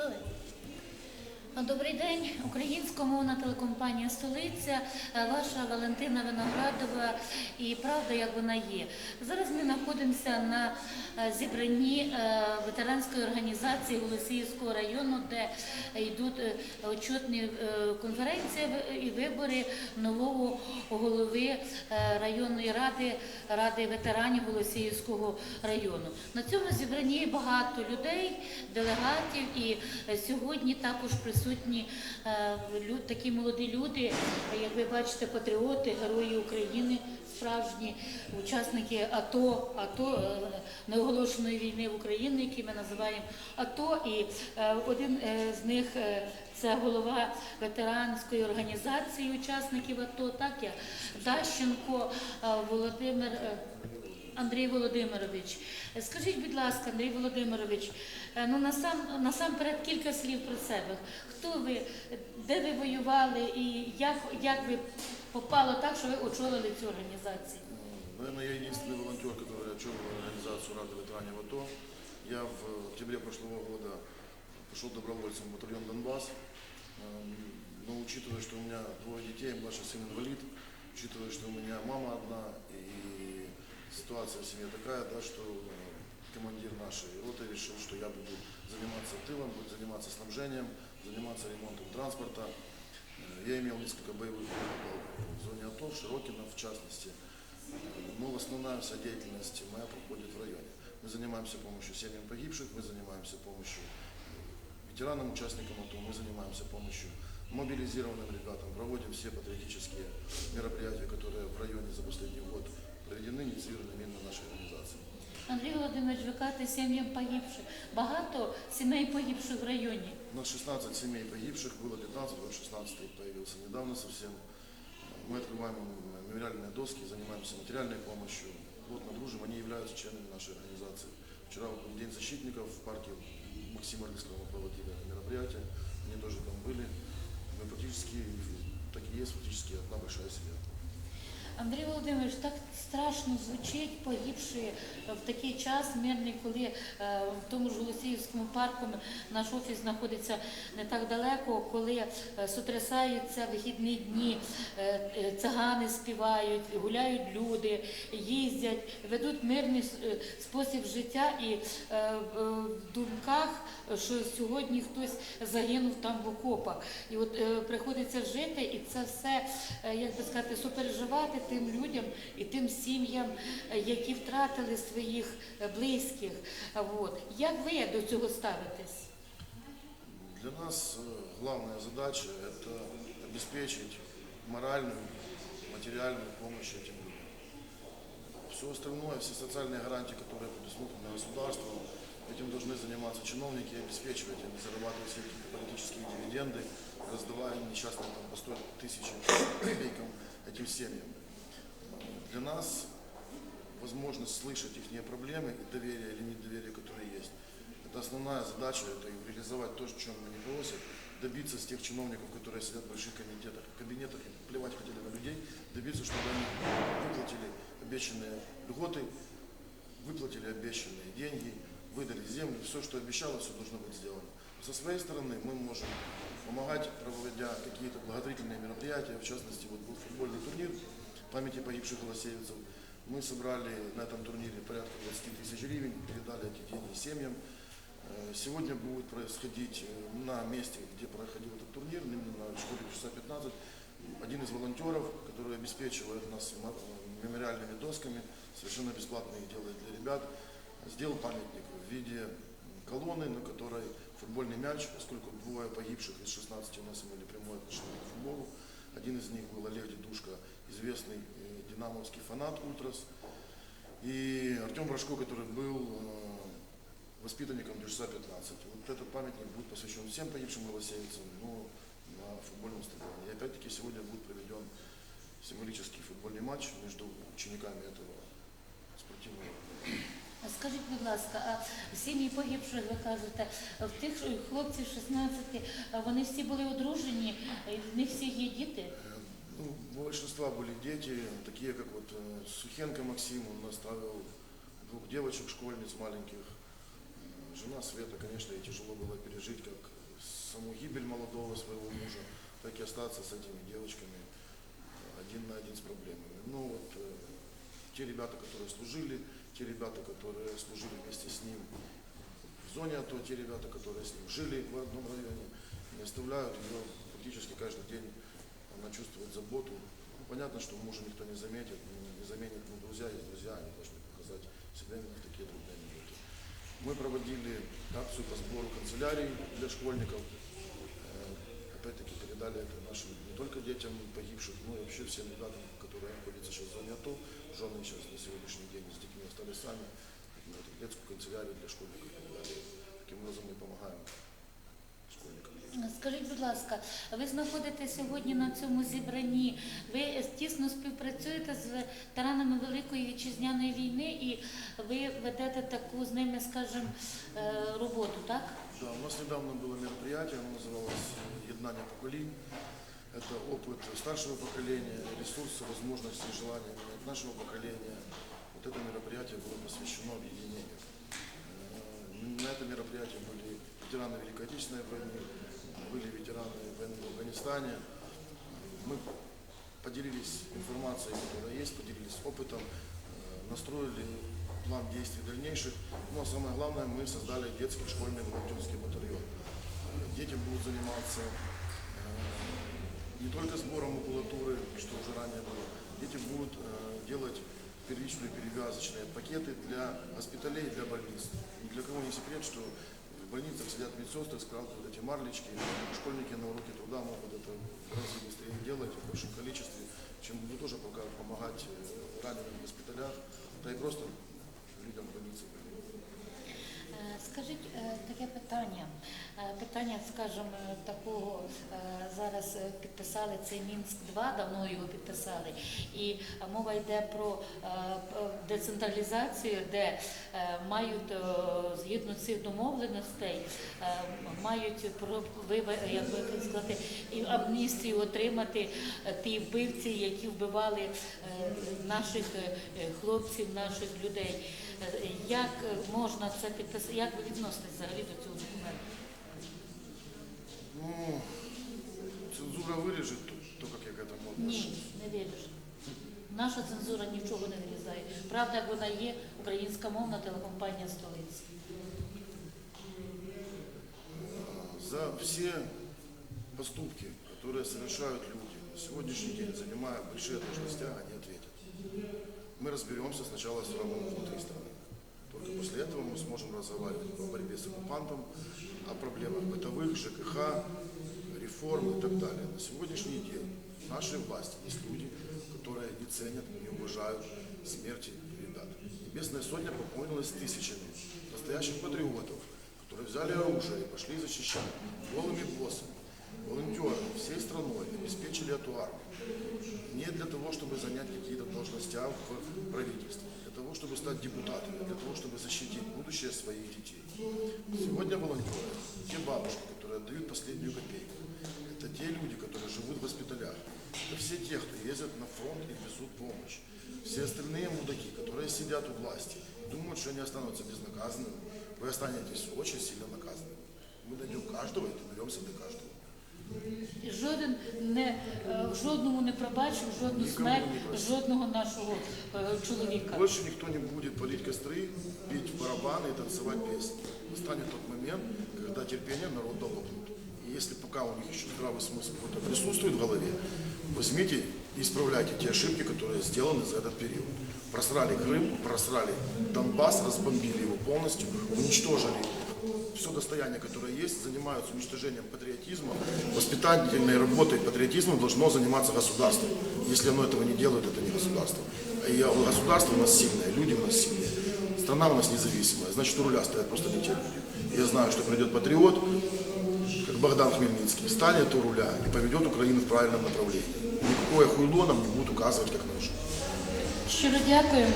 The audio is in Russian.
Good. Добрий день, українськомовна телекомпанія Столиця, е, ваша Валентина Виноградова і правда, як вона є. Зараз ми знаходимося на е, зібранні е, ветеранської організації Голосіївського району, де йдуть отчетні е, конференції і вибори нового голови районної ради ради ветеранів Голосіївського району. На цьому зібранні багато людей, делегатів, і сьогодні також присутні е, лю- такі молоді люди, е, як ви бачите, патріоти, герої України, справжні учасники АТО, АТО е, неоголошеної війни в Україні, які ми називаємо АТО. І е, один е, з них е, це голова ветеранської організації учасників АТО, так я Дащенко е, Володимир. е, Андрій Володимирович, Е, скажіть, будь ласка, Андрій Володимирович, е, ну насам насамперед кілька слів про себе. Хто ви, де ви воювали і як, як ви попало так, що ви очолили цю організацію? Наверное, я единственный волонтер, который отчетывал организацию Рады ветеранов АТО. Я в октябре прошлого года пошел добровольцем в батальон Донбасс. Эм, Но учитывая, что у меня двое детей, младший сын инвалид, учитывая, что у меня мама одна и ситуация в семье такая, да, что э, командир нашей роты решил, что я буду заниматься тылом, буду заниматься снабжением, заниматься ремонтом транспорта. Э, Я имел несколько боевых опытов в зоне АТО, в Широкино в частности. Но основная вся деятельность моя проходит в районе. Мы занимаемся помощью семьям погибших, мы занимаемся помощью ветеранам, участникам АТО, мы занимаемся помощью мобилизированным ребятам, проводим все патриотические мероприятия, которые в районе за последний год проведены инициированы именно нашей организацией. Андрій Володимирович, ви кажете, сім'ям погибших. Багато сімей погибших в районі. У нас 16 семей погибших, было 15, вот 16 появился недавно совсем. Мы открываем им мемориальные доски, занимаемся материальной помощью. Плотно дружим, они являются членами нашей организации. Вчера вот был День защитников в парке Максима Орлицкого мы проводили мероприятие, они тоже там были. Мы практически, так и есть, фактически одна большая семья. Андрій Володимирович, так страшно звучить, погибши в такий час мирний, коли е, в тому ж Голосіївському парку наш офіс знаходиться не так далеко, коли е, сотрясаються вихідні дні, е, цигани співають, гуляють люди, їздять, ведуть мирний спосіб життя. І в думках, що сьогодні хтось загинув там в окопах. І от е, приходиться жити, і це все, е, як би сказати, супереживати тим людям і тим сім'ям, е, які втратили своїх е, близьких. А От. Як ви до цього ставитесь? Для нас э, главная задача – это обеспечить моральную, материальную помощь этим людям. Все остальное, все социальные гарантии, которые предусмотрены государством, этим должны заниматься чиновники обеспечивать, а не зарабатывать эти политические дивиденды, раздавая несчастным там, по 100 тысяч копейкам этим семьям. Для нас возможность слышать их проблемы доверие или недоверие, которые есть. Это основная задача, это реализовать то, чем они просят, добиться с тех чиновников, которые сидят в больших комитетах, кабинетах и плевать хотели на людей, добиться, чтобы они выплатили обещанные льготы, выплатили обещанные деньги, выдали землю, все, что обещалось, все должно быть сделано. Со своей стороны мы можем помогать, проводя какие-то благотворительные мероприятия, в частности, вот был футбольный турнир памяти погибших голосеевцев. Мы собрали на этом турнире порядка 20 тысяч гривен, передали эти деньги семьям. Э, Сегодня будет происходить э, на месте, где проходил этот турнир, именно на школе часа 15, один из волонтеров, который обеспечивает нас ма- мемориальными досками, совершенно бесплатно их делает для ребят, сделал памятник в виде колонны, на которой футбольный мяч, поскольку двое погибших из 16 у нас имели прямое отношение к футболу. Один из них был Олег Дедушка, известный э, динамовский фанат Ультрас. И Артем Брашко, который был э, воспитанником Дюшса 15. Вот этот памятник будет посвящен всем погибшим голосеевцам, но на футбольном стадионе. И опять-таки сегодня будет проведен символический футбольный матч между учениками этого спортивного А Скажіть, будь ласка, а сім'ї погибших, ви кажете, в тих хлопців 16, а вони всі були одружені, і в них всіх є діти? Э, Ну, у большинства были дети, такие как вот э, Сухенко Максим, он оставил двух девочек, школьниц маленьких. Э, Жена Света, конечно, ей тяжело было пережить, как гибель молодого своего мужа, так и остаться с этими девочками э, один на один с проблемами. Ну вот э, те ребята, которые служили, те ребята, которые служили вместе с ним в зоне АТО, те ребята, которые с ним жили в одном районе, не оставляют ее практически каждый день. Она чувствует заботу. Ну, понятно, что мужа никто не заметит, ну, не заменит, но друзья есть друзья, они должны показать себя именно в такие трудные минуты. Мы проводили акцию по сбору канцелярий для школьников. Э, Опять-таки передали это нашим не только детям погибших, но и вообще всем ребятам, которые находятся сейчас в зоне АТО. Жены сейчас на сегодняшний день с детьми остались сами. Мы эту детскую канцелярию для школьников передали. Таким образом мы помогаем школьникам. Скажіть, будь ласка, ви знаходитесь сьогодні на цьому зібранні. Ви тісно співпрацюєте з ветеранами Великої вітчизняної війни і ви ведете таку з ними, скажімо, е, роботу, так? Да, у нас недавно было мероприятие, оно называлось «Еднание поколений». Это опыт старшего поколения, ресурсы, возможности, желания менять нашего поколения. Вот это мероприятие было посвящено объединению. Э, На это мероприятие были ветераны Великой Отечественной войны, были ветераны войны в Афганистане. Мы поделились информацией, которая есть, поделились опытом, э, настроили план действий дальнейших. Ну а самое главное, мы создали детский школьный волонтерский батальон. Э, Дети будут заниматься не только сбором макулатуры, что уже ранее было, дети будут э, делать первичные перевязочные пакеты для госпиталей, для больниц. Ни для кого не секрет, что в больницах сидят медсестры, складывают эти марлечки, школьники на уроке труда могут это разы быстрее делать в большом количестве, чем будут тоже пока помогать э, раненым в госпиталях, да и просто людям в больнице. Питання, скажімо, такого е, зараз е, підписали цей Мінськ 2 давно його підписали. І мова йде про е, децентралізацію, де мають згідно цих домовленостей, мають про як би сказати, амністію отримати ті вбивці, які вбивали наших хлопців, наших людей. Як можна це підписати? Як ви відноситесь взагалі до цього документу? Ну, цензура вырежет то, то, как я к этому отношусь. Ні, не віриш. Наша цензура нічого не вирізає. Правда, як вона є, українська мовна телекомпанія столиці. за все поступки, которые совершают люди, на сегодняшний день, занимая большие должности, они ответят. Мы разберемся сначала с врагом внутри страны. Только после этого мы сможем разговаривать о борьбе с оккупантом, о проблемах бытовых, ЖКХ, реформ и так далее. На сегодняшний день в нашей власти есть люди, которые не ценят, не уважают смерти ребят. Небесная сотня пополнилась тысячами настоящих патриотов, которые взяли оружие и пошли защищать голыми боссами, волонтеры всей страной обеспечили эту армию. Не для того, чтобы занять какие-то должности в правительстве, для того, чтобы стать депутатами, для того, чтобы защитить будущее своих детей. Сегодня волонтеры, те бабушки, которые отдают последнюю копейку, это те люди, которые живут в госпиталях, это все те, кто ездят на фронт и везут помощь. Все остальные мудаки, которые сидят у власти, думают, что они останутся безнаказанными, вы останетесь очень сильно наказанными. Мы найдем каждого и доберемся до каждого. І Жоден не е, жодному не пробачив жодну Нікому смерть не простив. жодного нашого е, чоловіка. Больше никто не будет палить костры, петь в барабаны и танцевать песни. Настанет тот момент, когда терпение народа лопнут. И если пока у них еще здравый смысл какой-то присутствует в голове, возьмите и исправляйте те ошибки, которые сделаны за этот период. Просрали Крым, просрали Донбасс, разбомбили его полностью, уничтожили все достояние, которое есть, занимаются уничтожением патриотизма. Воспитательной работой патриотизма должно заниматься государство. Если оно этого не делает, это не государство. И государство у нас сильное, люди у нас сильные. Страна у нас независимая, значит у руля стоят просто люди. Я знаю, что придет патриот, как Богдан Хмельницкий, встанет у руля и поведет Украину в правильном направлении. Никакое хуйло нам не будет указывать, как нужно. Щиро дякуємо.